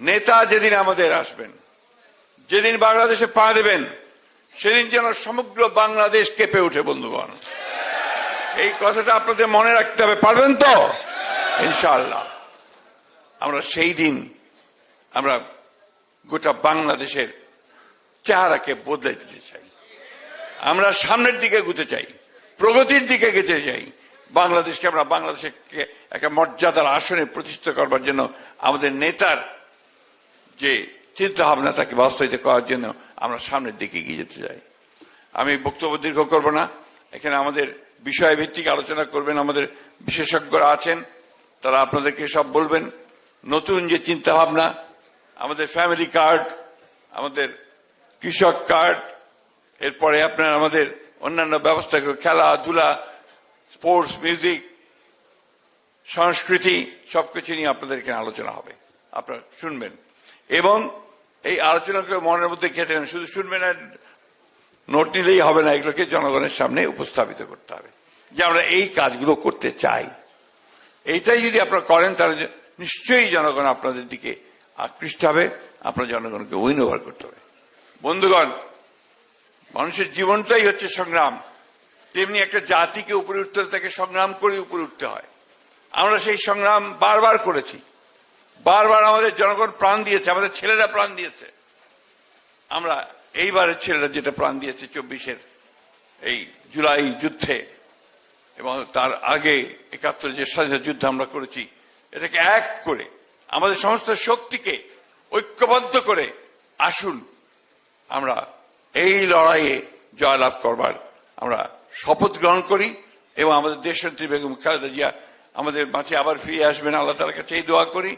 নেতা যেদিন আমাদের আসবেন, যেদিন বাংলাদেশে পা দেবেন, সেদিন যেন সমগ্র বাংলাদেশ কেঁপে ওঠে, বন্ধুগণ। এই কথাটা আপনাদের মনে রাখতে হবে, পারবেন তো? ইনশাআল্লাহ। আমরা সেই দিন আমরা গোটা বাংলাদেশের চেহারাকে বদলে দিতে চাই। আমরা সামনের দিকে এগুতে চাই, প্রগতির দিকে যেতে চাই। বাংলাদেশকে আমরা বাংলাদেশকে একটা মর্যাদার আসনে প্রতিষ্ঠিত করবার জন্য আমাদের নেতার যে চিন্তা ভাবনা তাকে বাস্তবায়িত করার জন্য আমরা সামনের দিকে এগিয়ে যেতে চাই। আমি বক্তব্য দীর্ঘ করব না। এখানে আমাদের বিষয় ভিত্তিক আলোচনা করবেন, আমাদের বিশেষজ্ঞরা আছেন, তারা আপনাদেরকে সব বলবেন। নতুন যে চিন্তা ভাবনা আমাদের ফ্যামিলি কার্ড, আমাদের কৃষক কার্ড, এরপরে আপনার আমাদের অন্যান্য ব্যবস্থা খেলাধুলা, স্পোর্টস, মিউজিক, সংস্কৃতি, সবকিছু নিয়ে আপনাদের এখানে আলোচনা হবে। আপনারা শুনবেন। এবং এই আলোচনাকে মনের মধ্যে কেটে নেন শুধু শুনবে না নোট নিলেই হবে না, এগুলোকে জনগণের সামনে উপস্থাপিত করতে হবে। যে আমরা এই কাজগুলো করতে চাই। এইটাই যদি আপনারা করেন, তাহলে নিশ্চয়ই জনগণ আপনাদের দিকে আকৃষ্ট হবে, আপনার জনগণকে উইন ওভার করতে হবে। বন্ধুগণ, মানুষের জীবনটাই হচ্ছে সংগ্রাম। তেমনি একটা জাতিকে উপরে উঠতে তাকে সংগ্রাম করে উপরে উঠতে হয়। আমরা সেই সংগ্রাম বারবার করেছি। বারবার আমাদের জনগণ প্রাণ দিয়েছে, আমাদের ছেলেরা প্রাণ দিয়েছে। আমরা এইবারের ছেলেরা যেটা প্রাণ দিয়েছে চব্বিশের এই জুলাই যুদ্ধে, এবং তার আগে একাত্তর যে স্বাধীনতা যুদ্ধ আমরা করেছি, এটাকে এক করে আমাদের সমস্ত শক্তিকে ঐক্যবদ্ধ করে আসুন, আমরা এই লড়াইয়ে জয়লাভ করবার আমরা শপথ গ্রহণ করি, এবং আমাদের দেশনেত্রী বেগম খালেদা জিয়া আমাদের মাঝে আবার ফিরে আসবেন, আল্লাহ তালার কাছে এই দোয়া করি।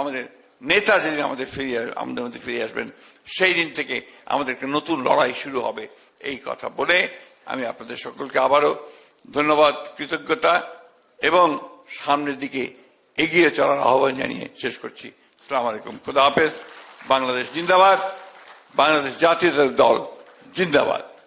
আমাদের নেতা যেদিন আমাদের ফিরিয়ে আমাদের মধ্যে ফিরে আসবেন, সেই দিন থেকে আমাদের একটা নতুন লড়াই শুরু হবে, এই কথা বলে আমি আপনাদের সকলকে আবারও ধন্যবাদ, কৃতজ্ঞতা এবং সামনের দিকে এগিয়ে চলার আহ্বান জানিয়ে শেষ করছি। সালাম আলাইকুম, খুদা হাফেজ, বাংলাদেশ জিন্দাবাদ, বাংলাদেশ জাতীয় দল জিন্দাবাদ।